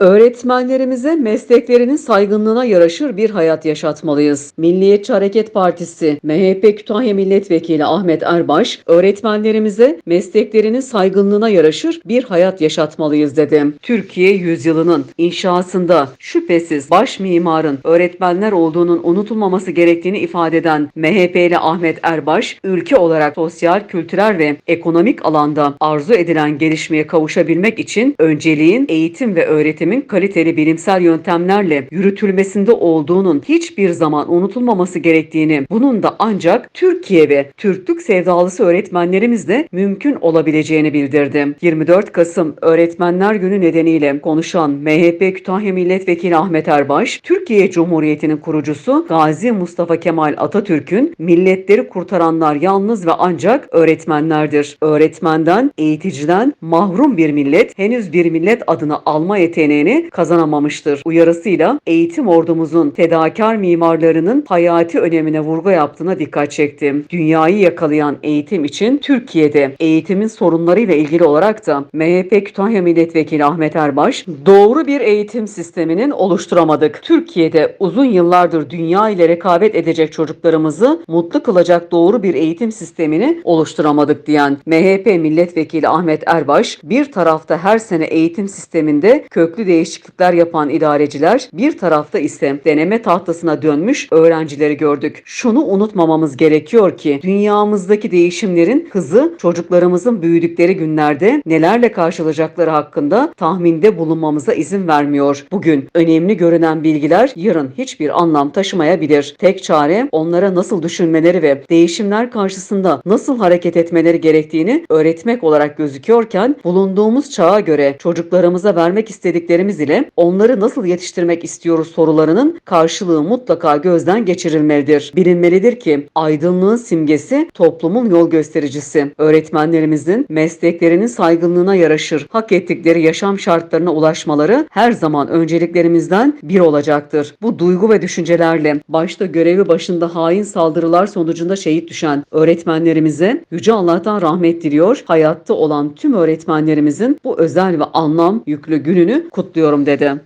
Öğretmenlerimize mesleklerinin saygınlığına yaraşır bir hayat yaşatmalıyız. Milliyetçi Hareket Partisi MHP Kütahya Milletvekili Ahmet Erbaş, öğretmenlerimize mesleklerinin saygınlığına yaraşır bir hayat yaşatmalıyız dedi. Türkiye yüzyılının inşasında şüphesiz baş mimarın öğretmenler olduğunun unutulmaması gerektiğini ifade eden MHP'li Ahmet Erbaş, ülke olarak sosyal, kültürel ve ekonomik alanda arzu edilen gelişmeye kavuşabilmek için önceliğin eğitim ve öğretimin kaliteli bilimsel yöntemlerle yürütülmesinde olduğunun hiçbir zaman unutulmaması gerektiğini, bunun da ancak Türkiye ve Türklük sevdalısı öğretmenlerimizle mümkün olabileceğini bildirdi. 24 Kasım Öğretmenler Günü nedeniyle konuşan MHP Kütahya Milletvekili Ahmet Erbaş, Türkiye Cumhuriyeti'nin kurucusu Gazi Mustafa Kemal Atatürk'ün milletleri kurtaranlar yalnız ve ancak öğretmenlerdir. Öğretmenden, eğiticiden mahrum bir millet henüz bir millet adını alma yeteneğini kazanamamıştır. Uyarısıyla eğitim ordumuzun fedakar mimarlarının hayati önemine vurgu yaptığına dikkat çekti. Dünyayı yakalayan eğitim için Türkiye'de eğitimin sorunlarıyla ilgili olarak da MHP Kütahya Milletvekili Ahmet Erbaş doğru bir eğitim sisteminin oluşturamadık. Türkiye'de uzun yıllardır dünya ile rekabet edecek çocuklarımızı mutlu kılacak doğru bir eğitim sistemini oluşturamadık diyen MHP Milletvekili Ahmet Erbaş bir tarafta her sene eğitim sisteminde köklü değişiklikler yapan idareciler bir tarafta ise deneme tahtasına dönmüş öğrencileri gördük. Şunu unutmamamız gerekiyor ki dünyamızdaki değişimlerin hızı çocuklarımızın büyüdükleri günlerde nelerle karşılaşacakları hakkında tahminde bulunmamıza izin vermiyor. Bugün önemli görünen bilgiler yarın hiçbir anlam taşımayabilir. Tek çare onlara nasıl düşünmeleri ve değişimler karşısında nasıl hareket etmeleri gerektiğini öğretmek olarak gözüküyorken bulunduğumuz çağa göre çocuklarımıza vermek istediklerimiz ile onları nasıl yetiştirmek istiyoruz sorularının karşılığı mutlaka gözden geçirilmelidir. Bilinmelidir ki aydınlığın simgesi toplumun yol göstericisi. Öğretmenlerimizin mesleklerinin saygınlığına yaraşır, hak ettikleri yaşam şartlarına ulaşmaları her zaman önceliklerimizden bir olacaktır. Bu duygu ve düşüncelerle başta görevi başında hain saldırılar sonucunda şehit düşen öğretmenlerimize Yüce Allah'tan rahmet diliyor. Hayatta olan tüm öğretmenlerimizin bu özel ve anlam yüklü gününü kutluyorum dedi.